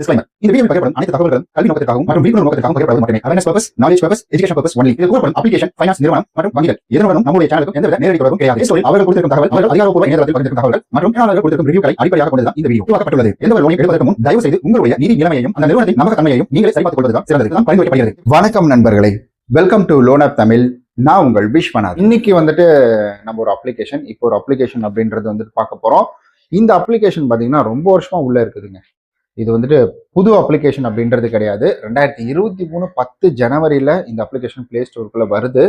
Disclaimer. இந்த வீடியோவில் பகிரப்படும் அனைத்து தகவல்களும் கல்வி நோக்கத்திற்காகவும் மற்றும் விழிப்புணர்வு நோக்கத்திற்காகவும் பகிரப்படுவது மட்டுமே. Awareness purpose knowledge purpose education purpose only இது கூறப்படும் அப்ளிகேஷன் ஃபைனான்ஸ் நிறுவனம் மற்றும் வங்கிகள். இதனுடனும் நம்முடைய சேனலுக்கும் எந்தவித நேரடி தொடர்பும் கிடையாது. இந்த ஸ்டோரியில் அவர்கள் கொடுத்திருக்கும் தகவல் அவர்கள் அதிகாரப்பூர்வ இணையதளத்தில் பகிர்ந்திருக்கும் தகவல்கள் மற்றும் பயனாளர்கள் கொடுத்திருக்கும் ரிவ்யூக்களை அடிப்படையாக கொண்டுதான் இந்த வீடியோ உருவாக்கப்பட்டுள்ளது. எந்த ஒரு லோனை எடுப்பதற்கு முன் தயவு செய்து உங்களுடைய நிதி நிலைமையையும் அந்த நிறுவனத்தின் நம்பகத்தன்மையையும் நீங்களே சரிபார்த்துக் கொள்வதுதான் சிறந்தது தான் பரிந்துரைக்கப்படுகிறது வணக்கம் நண்பர்களே. Welcome to loan app Tamil நான் உங்கள் விஸ்வநாத் இன்னைக்கு வந்துட்டு நம்ம ஒரு அப்ளிகேஷன் இப்போ ஒரு அப்ளிகேஷன் அப்படின்றது வந்துட்டு பார்க்க போறோம். இந்த அப்ளிகேஷன் பாத்தீங்கன்னா ரொம்ப வருஷமா உள்ள இருக்குதுங்க. இது வந்துட்டு புது அப்ளிகேஷன் அப்படின்றது கிடையாது. ரெண்டாயிரத்தி இருபத்தி மூணு பத்து ஜனவரியில் இந்த அப்ளிகேஷன் பிளே ஸ்டோருக்குள்ள வருது.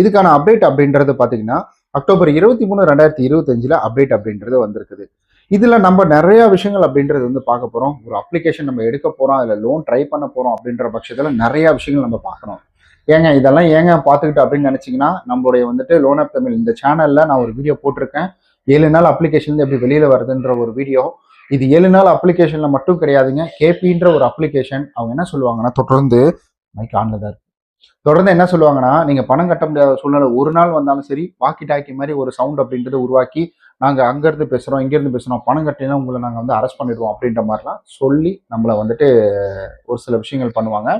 இதுக்கான அப்டேட் அப்படின்றது பார்த்தீங்கன்னா அக்டோபர் இருபத்தி மூணு ரெண்டாயிரத்தி இருபத்தஞ்சில் அப்டேட் அப்படின்றது வந்திருக்குது. இதில் நம்ம நிறைய விஷயங்கள் அப்படின்றது வந்து பார்க்க போகிறோம் ஒரு அப்ளிகேஷன் நம்ம எடுக்க போகிறோம் அதில் லோன் ட்ரை பண்ண போகிறோம் அப்படின்ற பட்சத்தில் நிறைய விஷயங்கள் நம்ம பார்க்கணும். ஏங்க இதெல்லாம் ஏங்க பார்த்துக்கிட்டு அப்படின்னு நினச்சிங்கன்னா நம்மளுடைய வந்துட்டு லோன் ஆப் தமிழ் இந்த சேனலில் நான் ஒரு வீடியோ போட்டிருக்கேன். ஏழு நாள் அப்ளிகேஷன் எப்படி வெளியில வருதுன்ற ஒரு வீடியோ இது ஏழு நாள் அப்ளிகேஷன்ல மட்டும் கிடையாதுங்க. கேபின்ற ஒரு அப்ளிகேஷன் அவங்க என்ன சொல்லுவாங்கன்னா தொடர்ந்து மைக் ஆன்ல தான் இருக்கு. தொடர்ந்து என்ன சொல்லுவாங்கன்னா நீங்க பணம் கட்ட முடியாத சூழ்நிலை ஒரு நாள் வந்தாலும் சரி வாக்கி டாக்கி மாதிரி ஒரு சவுண்ட் அப்படின்றத உருவாக்கி நாங்க அங்க இருந்து பேசுறோம் இங்க பேசுறோம் பணம் கட்டினா உங்களை நாங்க வந்து அரெஸ்ட் பண்ணிடுவோம் அப்படின்ற மாதிரிலாம் சொல்லி நம்மளை வந்துட்டு ஒரு சில விஷயங்கள் பண்ணுவாங்க.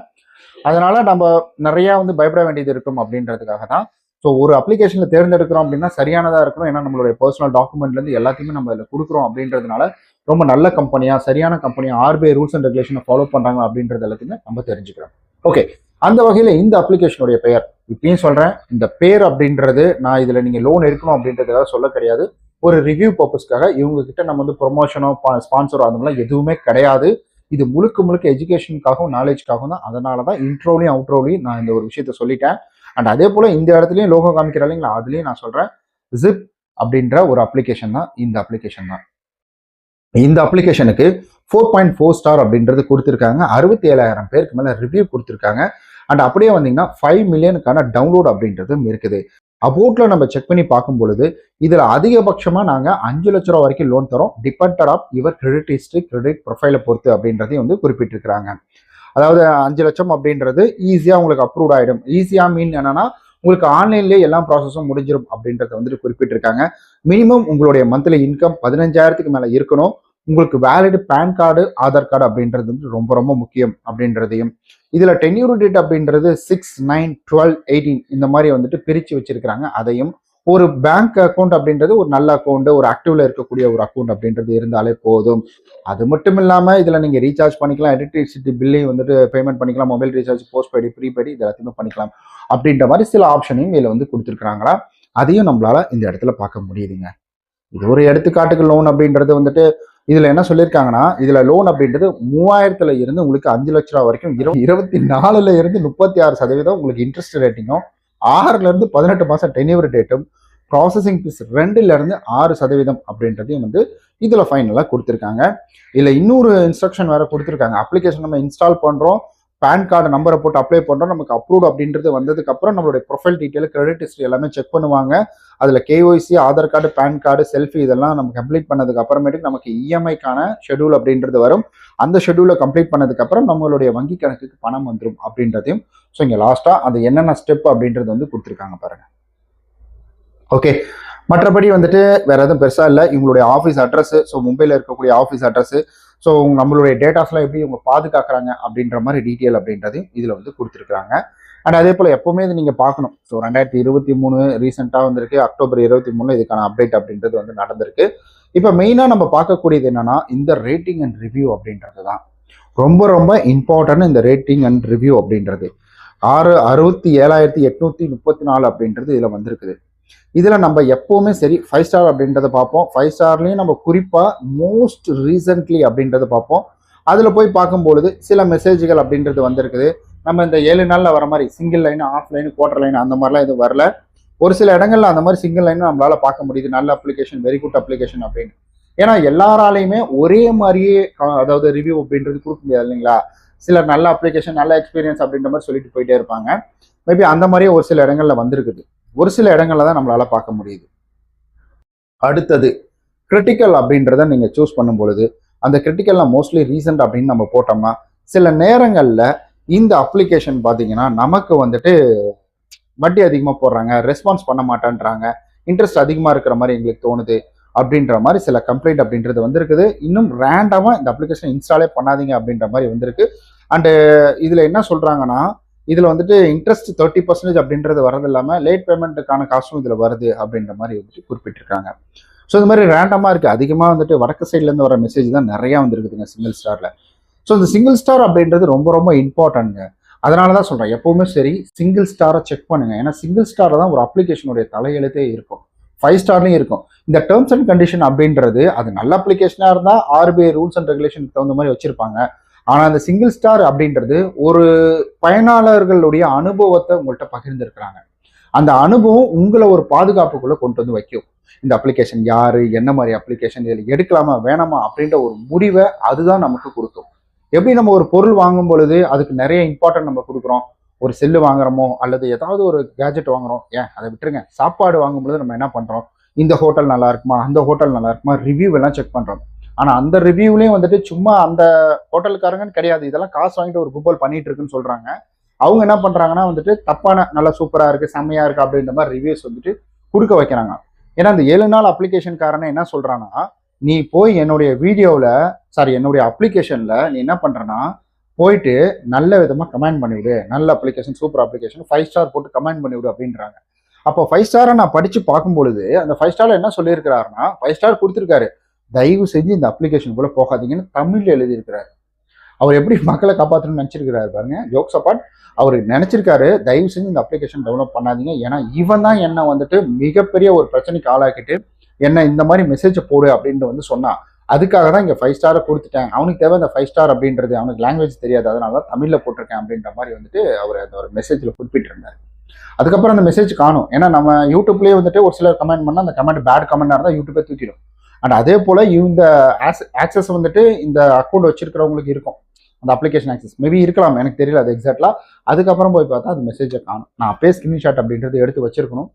அதனால நம்ம நிறைய வந்து பயப்பட வேண்டியது இருக்கும் அப்படின்றதுக்காக தான். ஸோ ஒரு அப்ளிகேஷன்ல தேர்ந்தெடுக்கிறோம் அப்படின்னா சரியானதா இருக்கணும். ஏன்னா நம்மளுடைய பர்சனல் டாக்குமெண்ட்ல இருந்து எல்லாத்தையுமே நம்ம இதில் கொடுக்குறோம் அப்படின்றதுனால ரொம்ப நல்ல கம்பெனியா சரியான கம்பெனியா ஆர்பிஐ ரூல்ஸ் அண்ட் ரெகுலேஷனை ஃபாலோ பண்றாங்க அப்படின்றது எல்லாத்தையுமே நம்ம தெரிஞ்சுக்கிறோம். ஓகே அந்த வகையில் இந்த அப்ளிகேஷனுடைய பெயர். இப்பயும் சொல்றேன் இந்த பேர் அப்படின்றது நான் இதுல நீங்க லோன் எடுக்கணும் அப்படின்றதுக்காக சொல்ல கிடையாது. ஒரு ரிவ்யூ பர்பஸ்க்காக இவங்க கிட்ட நம்ம வந்து ப்ரொமோஷனோ ஸ்பான்சரோ அந்த மாதிரிலாம் எதுவுமே கிடையாது. இது முழுக்க முழுக்க எஜுகேஷனுக்காகவும் நாலேஜ்க்காகவும் தான். அதனால தான் இன்ட்ரோலையும் அவுட்ரோலையும் நான் இந்த ஒரு விஷயத்த சொல்லிட்டேன். அண்ட் அதே போல இந்த இடத்துலையும் லோகோ காமிக்கிறாங்களா இல்லைங்களா? நான் சொல்றேன் ஜிப் அப்படின்ற ஒரு அப்ளிகேஷன் தான் இந்த அப்ளிகேஷன் தான். இந்த அப்ளிகேஷனுக்கு ஃபோர் பாயிண்ட் ஃபோர் ஸ்டார் அப்படின்றது கொடுத்துருக்காங்க. அறுபத்தி ஏழாயிரம் பேருக்கு மேலே ரிவ்யூ கொடுத்துருக்காங்க. அண்ட் அப்படியே வந்தீங்கன்னா ஃபைவ் மில்லியனுக்கான டவுன்லோட் அப்படின்றதும் இருக்குது. அபோட்டில் நம்ம செக் பண்ணி பார்க்கும் பொழுது இதில் அதிகபட்சமாக நாங்கள் அஞ்சு லட்ச ரூபா வரைக்கும் லோன் தரோம். Depended of your credit history credit ப்ரொஃபைலை பொறுத்து அப்படின்றதையும் வந்து குறிப்பிட்டிருக்கிறாங்க. அதாவது அஞ்சு லட்சம் அப்படின்றது ஈஸியாக உங்களுக்கு அப்ரூவ் ஆகிடும் ஈஸியாக மீன் என்னன்னா உங்களுக்கு ஆன்லைன்லேயே எல்லா ப்ராசஸும் முடிஞ்சிடும் அப்படின்றத வந்துட்டு குறிப்பிட்டிருக்காங்க. மினிமம் உங்களுடைய மந்த்லி இன்கம் பதினஞ்சாயிரத்துக்கு மேல இருக்கணும். உங்களுக்கு valid PAN card Aadhaar card அப்படின்றது வந்து ரொம்ப ரொம்ப முக்கியம் அப்படின்றதையும். இதுல டென்யூர் டேட் அப்படின்றது சிக்ஸ் நைன் டுவெல் எயிட்டீன் இந்த மாதிரி வந்துட்டு பிரிச்சு வச்சிருக்கிறாங்க. அதையும் ஒரு பேங்க் அக்கௌண்ட் அப்படின்றது ஒரு நல்ல அக்கௌண்ட் ஒரு ஆக்டிவ்ல இருக்கக்கூடிய ஒரு அக்கௌண்ட் அப்படின்றது இருந்தாலே போதும். அது மட்டும் இல்லாம இதுல நீங்க ரீசார்ஜ் பண்ணிக்கலாம் எலக்ட்ரிசிட்டி பில்லையும் வந்துட்டு பேமெண்ட் பண்ணிக்கலாம் mobile recharge postpaid prepaid இது எல்லாத்தையுமே பண்ணிக்கலாம். அப்படின்ற மாதிரி சில ஆப்ஷனையும் இதுல வந்து கொடுத்துருக்காங்களா அதையும் நம்மளால இந்த இடத்துல பார்க்க முடியுதுங்க. இது ஒரு எடுத்துக்காட்டுக்கு லோன் அப்படின்றது வந்துட்டு இதுல என்ன சொல்லியிருக்காங்கன்னா இதுல லோன் அப்படின்றது மூவாயிரத்துல இருந்து உங்களுக்கு அஞ்சு லட்ச ரூபா வரைக்கும் இரு இருபத்தி நாலுல இருந்து முப்பத்தி ஆறு சதவீதம் உங்களுக்கு இன்ட்ரெஸ்ட் ரேட்டிங்கும் ஆறுல இருந்து பதினெட்டு மாசம் டென்யூர் டேட்டும் ப்ராசஸிங் ஃபீஸ் ரெண்டுல இருந்து ஆறு சதவீதம் அப்படின்றதையும் வந்து இதுல ஃபைனலாக கொடுத்துருக்காங்க. இதில் இன்னொரு இன்ஸ்ட்ரக்ஷன் வேற கொடுத்துருக்காங்க. அப்ளிகேஷன் நம்ம இன்ஸ்டால் பண்றோம். பேன் கார்டு நம்பரை போட்டு அப்ளை பண்ணுறோம் நமக்கு அப்ரூவ் அப்படின்றது வந்ததுக்கு அப்புறம் நம்மளுடைய ப்ரொஃபைல் டீட்டெயில் கிரெடிட் ஹிஸ்ட்ரி எல்லாமே செக் பண்ணுவாங்க. அதில் KYC Aadhaar card PAN card selfie இதெல்லாம் நம்ம கம்ப்ளீட் பண்ணதுக்கு அப்புறமேட்டுக்கு நமக்கு இஎம்ஐக்கான ஷெடியூல் அப்படின்றது வரும். அந்த ஷெடியூலை கம்ப்ளீட் பண்ணதுக்கு அப்புறம் நம்மளுடைய வங்கி கணக்குக்கு பணம் வந்துடும் அப்படின்றதையும் ஸோ இங்கே லாஸ்ட்டாக அது என்னென்ன ஸ்டெப் அப்படின்றது வந்து கொடுத்துருக்காங்க பாருங்க. ஓகே மற்றபடி வந்துட்டு வேற எதுவும் பெருசா இல்லை. இவங்களுடைய ஆஃபீஸ் அட்ரஸ் ஸோ மும்பையில் இருக்கக்கூடிய ஆஃபீஸ் அட்ரஸ் ஸோ நம்மளுடைய டேட்டாஸ்லாம் எப்படி இவங்க பாதுகாக்கிறாங்க அப்படின்ற மாதிரி டீட்டெயில் அப்படின்றதையும் இதில் வந்து கொடுத்துருக்காங்க அண்ட் அதே போல் எப்போவுமே இது நீங்கள் பார்க்கணும். ஸோ ரெண்டாயிரத்தி இருபத்தி மூணு ரீசெண்டாக வந்திருக்கு. அக்டோபர் இருபத்தி மூணு இதுக்கான அப்டேட் அப்படின்றது வந்து நடந்திருக்கு. இப்போ மெயினாக நம்ம பார்க்கக்கூடியது என்னன்னா இந்த ரேட்டிங் அண்ட் ரிவ்யூ அப்படின்றது தான். ரொம்ப ரொம்ப இம்பார்ட்டன்ட் இந்த ரேட்டிங் அண்ட் ரிவ்யூ அப்படின்றது. ஆறு அறுபத்தி ஏழாயிரத்தி எட்நூத்தி முப்பத்தி நாலு அப்படின்றது இதில் வந்திருக்குது. இதில் நம்ம எப்போவுமே சரி ஃபைவ் ஸ்டார் அப்படின்றத பார்ப்போம். ஃபைவ் ஸ்டார்லேயும் நம்ம குறிப்பாக மோஸ்ட் ரீசன்ட்லி அப்படின்றத பார்ப்போம். அதில் போய் பார்க்கும்பொழுது சில மெசேஜ்கள் அப்படின்றது வந்திருக்குது. நம்ம இந்த ஏழு நாளில் வர மாதிரி single line half line quarter line அந்த மாதிரிலாம் எதுவும் வரல. ஒரு சில இடங்கள்ல அந்த மாதிரி சிங்கிள் லைன் நம்மளால பார்க்க முடியுது. நல்ல அப்ளிகேஷன் வெரி குட் அப்ளிகேஷன் அப்படின்னு. ஏன்னா எல்லாராலையுமே ஒரே மாதிரியே அதாவது ரிவ்யூ அப்படின்றது கொடுக்க முடியாது இல்லைங்களா? சிலர் நல்ல அப்ளிகேஷன் நல்ல எக்ஸ்பீரியன்ஸ் அப்படின்ற மாதிரி சொல்லிட்டு போயிட்டே இருப்பாங்க. மேபி அந்த மாதிரியே ஒரு சில இடங்கள்ல வந்திருக்குது. ஒரு சில இடங்களில் தான் நம்மளால் பார்க்க முடியுது. அடுத்தது கிரிட்டிக்கல் அப்படின்றத நீங்கள் சூஸ் பண்ணும் பொழுது அந்த கிரிட்டிக்கலில் மோஸ்ட்லி ரீசன்ட் அப்படின்னு நம்ம போட்டோம்னா சில நேரங்களில் இந்த அப்ளிகேஷன் பார்த்தீங்கன்னா நமக்கு வந்துட்டு வட்டி அதிகமாக போடுறாங்க ரெஸ்பான்ஸ் பண்ண மாட்டேன்றாங்க இன்ட்ரெஸ்ட் அதிகமாக இருக்கிற மாதிரி எங்களுக்கு தோணுது அப்படின்ற மாதிரி சில கம்ப்ளைண்ட் அப்படின்றது வந்திருக்குது. இன்னும் ரேண்டமாக இந்த அப்ளிகேஷன் இன்ஸ்டாலே பண்ணாதீங்க அப்படின்ற மாதிரி வந்திருக்கு. அண்டு இதில் என்ன சொல்கிறாங்கன்னா இதில் வந்துட்டு இன்ட்ரெஸ்ட் தேர்ட்டி பர்சன்டேஜ் அப்படின்றது வரது இல்லாமல் லேட் பேமெண்ட்டுக்கான காசும் இதில் வருது அப்படின்ற மாதிரி வந்துட்டு குறிப்பிட்டிருக்காங்க. ஸோ இந்த மாதிரி ரேண்டமாக இருக்குது அதிகமாக வந்துட்டு வடக்கு சைட்லேருந்து வர மெசேஜ் தான் நிறையா வந்துருக்குதுங்க சிங்கிள் ஸ்டாரில் ஸோ இந்த சிங்கிள் ஸ்டார் அப்படின்றது ரொம்ப ரொம்ப இம்பார்ட்டன்ட்ங்க அதனால தான் சொல்கிறேன் எப்போவுமே சரி சிங்கிள் ஸ்டாரை செக் பண்ணுங்கள் ஏன்னா சிங்கிள் ஸ்டாரில் தான் ஒரு அப்ளிகேஷனுடைய தலையெழுத்தே இருக்கும். ஃபைவ் ஸ்டார்லையும் இருக்கும். இந்த டேர்ம்ஸ் அண்ட் கண்டிஷன் அப்படின்றது அது நல்ல அப்ளிகேஷனாக இருந்தால் ஆர்பிஐ ரூல்ஸ் அண்ட் ரெகுலேஷனுக்கு தகுந்த மாதிரி வச்சுருப்பாங்க. ஆனால் அந்த சிங்கிள் ஸ்டார் அப்படின்றது ஒரு பயனாளர்களுடைய அனுபவத்தை உங்கள்கிட்ட பகிர்ந்துருக்கிறாங்க. அந்த அனுபவம் உங்களை ஒரு பாதுகாப்புக்குள்ளே கொண்டு வந்து வைக்கும். இந்த அப்ளிகேஷன் யார்? என்ன மாதிரி அப்ளிகேஷன் இதில் எடுக்கலாமா வேணாமா அப்படின்ற ஒரு முடிவை அதுதான் நமக்கு கொடுக்கும். எப்படி நம்ம ஒரு பொருள் வாங்கும் பொழுது அதுக்கு நிறைய இம்பார்ட்டன்ட் நம்ம கொடுக்குறோம்? ஒரு செல்லு வாங்குறோமோ? அல்லது ஏதாவது ஒரு கேஜெட் வாங்குறோம்? ஏன்? அதை விட்டுருங்க. சாப்பாடு வாங்கும் பொழுது நம்ம என்ன பண்ணுறோம் இந்த ஹோட்டல் நல்லா இருக்குமா? அந்த ஹோட்டல் நல்லா இருக்குமா? ரிவ்யூ எல்லாம் செக் பண்ணுறோம் ஆனா அந்த ரிவ்யூலையும் வந்துட்டு சும்மா அந்த ஹோட்டலுக்காரங்கன்னு கிடையாது. இதெல்லாம் காசு வாங்கிட்டு ஒரு கும்பல் பண்ணிட்டு இருக்குன்னு சொல்றாங்க. அவங்க என்ன பண்றாங்கன்னா வந்துட்டு தப்பான நல்லா சூப்பரா இருக்கு செம்மையா இருக்கு அப்படின்ற மாதிரி ரிவ்யூஸ் வந்துட்டு கொடுக்க வைக்கிறாங்க. ஏன்னா அந்த ஏழு நாள் அப்ளிகேஷன்காரனை என்ன சொல்றான்னா நீ போய் என்னுடைய வீடியோவில் சாரி என்னுடைய அப்ளிகேஷனில் நீ என்ன பண்ணுறேன்னா போயிட்டு நல்ல விதமாக கமெண்ட் பண்ணிவிடு. நல்ல application super application five star போட்டு கமெண்ட் பண்ணிவிடு அப்படின்றாங்க. அப்போ ஃபைவ் ஸ்டாரை நான் படித்து பார்க்கும் பொழுது அந்த ஃபைவ் ஸ்டாரில் என்ன சொல்லியிருக்கிறாருன்னா ஃபைவ் ஸ்டார் கொடுத்துருக்காரு. தயவு செஞ்சு இந்த அப்ளிகேஷன் கூட போகாதீங்கன்னு தமிழில் எழுதியிருக்கிறார். அவர் எப்படி மக்களை காப்பாற்றணும்னு நினச்சிருக்கிறாரு பாருங்க. ஜோக்ஸ் அப்பார்ட் அவர் நினச்சிருக்காரு தயவு செஞ்சு இந்த அப்ளிகேஷன் டெவலப் பண்ணாதீங்க. ஏன்னா இவன் தான் என்னை வந்துட்டு மிகப்பெரிய ஒரு பிரச்சனைக்கு ஆளாக்கிட்டு என்ன இந்த மாதிரி மெசேஜ் போடு அப்படின்ட்டு வந்து சொன்னான் அதுக்காக தான் இங்கே ஃபைவ் ஸ்டாரை கொடுத்துட்டேன். அவனுக்கு தேவை இந்த ஃபைவ் ஸ்டார் அப்படின்றது. அவனுக்கு லாங்குவேஜ் தெரியாது. அதனால தான் தமிழில் போட்டிருக்கேன் அப்படின்ற மாதிரி வந்துட்டு அவர் அந்த ஒரு மெசேஜில் குறிப்பிட்டிருந்தார் அதுக்கப்புறம் அந்த மெசேஜ் காணும். ஏன்னா நம்ம யூடியூப்லேயே வந்துட்டு ஒரு சிலர் கமெண்ட் பண்ணால் அந்த கமெண்ட் பேட் கமெண்டாக இருந்தால் யூடியூப்பே தூக்கிடும். அண்ட் அதே போல் இந்த ஆக்சஸ் வந்துட்டு இந்த அக்கௌண்ட் வச்சிருக்கிறவங்களுக்கு இருக்கும். அந்த அப்ளிகேஷன் ஆக்சஸ் மேபி இருக்கலாம் எனக்கு தெரியல அது எக்ஸாக்ட்லா அதுக்கப்புறம் போய் பார்த்தா அது மெசேஜை காணும். நான் அப்பயே ஸ்கிரீன்ஷாட் அப்படின்றது எடுத்து வச்சிருக்கணும்.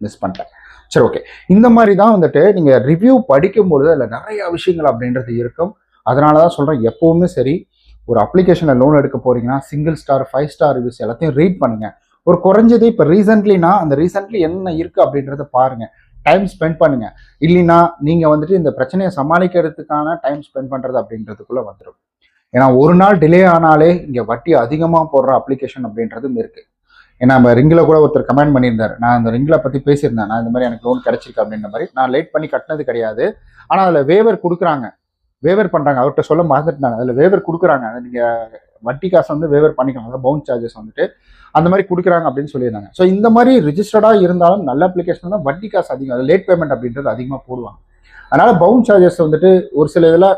மிஸ் பண்ணிட்டேன். சரி ஓகே இந்த மாதிரி தான் வந்துட்டு நீங்கள் ரிவ்யூ படிக்கும்பொழுது அதில் நிறைய விஷயங்கள் அப்படின்றது இருக்கும். அதனால தான் சொல்கிறேன் எப்போவுமே சரி ஒரு அப்ளிகேஷனில் லோன் எடுக்க போறீங்கன்னா single star five star reviews எல்லாத்தையும் ரீட் பண்ணுங்கள் ஒரு குறைஞ்சது இப்போ ரீசெண்ட்லினா அந்த ரீசெண்ட்லி என்ன இருக்குது அப்படின்றத பாருங்கள் டைம் ஸ்பெண்ட் பண்ணுங்க. இல்லைன்னா நீங்கள் வந்துட்டு இந்த பிரச்சனையை சமாளிக்கிறதுக்கான டைம் ஸ்பெண்ட் பண்ணுறது அப்படின்றதுக்குள்ளே வந்துடும் ஏன்னா ஒரு நாள் டிலே ஆனாலே இங்கே வட்டி அதிகமாக போடுற அப்ளிகேஷன் அப்படின்றதும் இருக்குது ஏன்னா நம்ம ரிங்கில் கூட ஒருத்தர் கமெண்ட் பண்ணியிருந்தார். நான் அந்த ரிங்கில் பற்றி பேசியிருந்தேன். நான் இந்த மாதிரி எனக்கு லோன் கிடச்சிருக்கு அப்படின்ற மாதிரி. நான் லேட் பண்ணி கட்டினது கிடையாது. ஆனால் அதில் வேவர் கொடுக்குறாங்க. வேவர் பண்ணுறாங்க அவர்கிட்ட சொல்ல மறந்துட்டாங்க அதில் வேவர் கொடுக்குறாங்க. அதை நீங்கள் வட்டி காசு வந்து வேவர் பண்ணிக்கலாம் அதாவது பவுன் சார்ஜஸ் வந்துட்டு அந்த மாதிரி கொடுக்குறாங்க அப்படின்னு சொல்லியிருந்தாங்க. ஸோ இந்த மாதிரி ரிஜிஸ்டர்டாக இருந்தாலும் நல்ல அப்ளிகேஷன் தான் வட்டி காசு அதிகம். அது லேட் பேமெண்ட் அப்படின்றது அதிகமாக போடுவாங்க. அதனால பவுன் சார்ஜஸ் வந்துட்டு ஒரு சில இதில்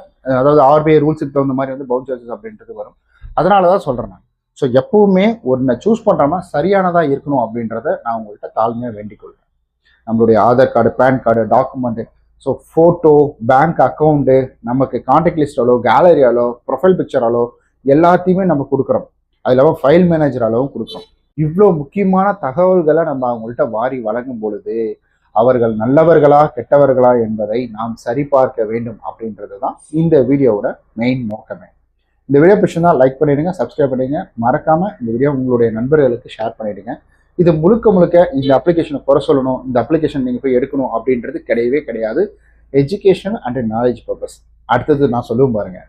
அதாவது ஆர்பிஐ ரூல்ஸுக்கு தகுந்த மாதிரி வந்து பவுன் சார்ஜஸ் அப்படின்றது வரும். அதனால தான் சொல்கிறேன் நான். ஸோ எப்பவுமே ஒன்றை சூஸ் பண்ணுறோம்னா சரியானதாக இருக்கணும் அப்படின்றத நான் உங்கள்கிட்ட தாழ்மையாக வேண்டிக் கொள்கிறேன் நம்மளுடைய Aadhaar card PAN card document so photo bank account நமக்கு கான்டாக்ட் லிஸ்டாலோ கேலரியாலோ ப்ரொஃபைல் பிக்சராலோ எல்லாத்தையுமே நம்ம கொடுக்குறோம். அது இல்லாமல் ஃபைல் அளவும் கொடுக்குறோம். இவ்வளோ முக்கியமான தகவல்களை நம்ம அவங்கள்ட்ட வாரி வழங்கும் பொழுது அவர்கள் நல்லவர்களா கெட்டவர்களா என்பதை நாம் சரிபார்க்க வேண்டும் அப்படின்றது தான் இந்த வீடியோவோட மெயின் நோக்கமே. இந்த வீடியோ பிடிச்சிருந்தா லைக் பண்ணிடுங்க சப்ஸ்கிரைப் பண்ணிடுங்க. மறக்காமல் இந்த வீடியோ உங்களுடைய நண்பர்களுக்கு ஷேர் பண்ணிடுங்க. இது முழுக்க முழுக்க இந்த அப்ளிகேஷனை குறை சொல்லணும் இந்த அப்ளிகேஷன் நீங்கள் போய் எடுக்கணும் அப்படின்றது கிடையவே கிடையாது. எஜுகேஷன் அண்ட் நாலேஜ் பர்பஸ் அடுத்தது நான் சொல்லுவேன் பாருங்கள்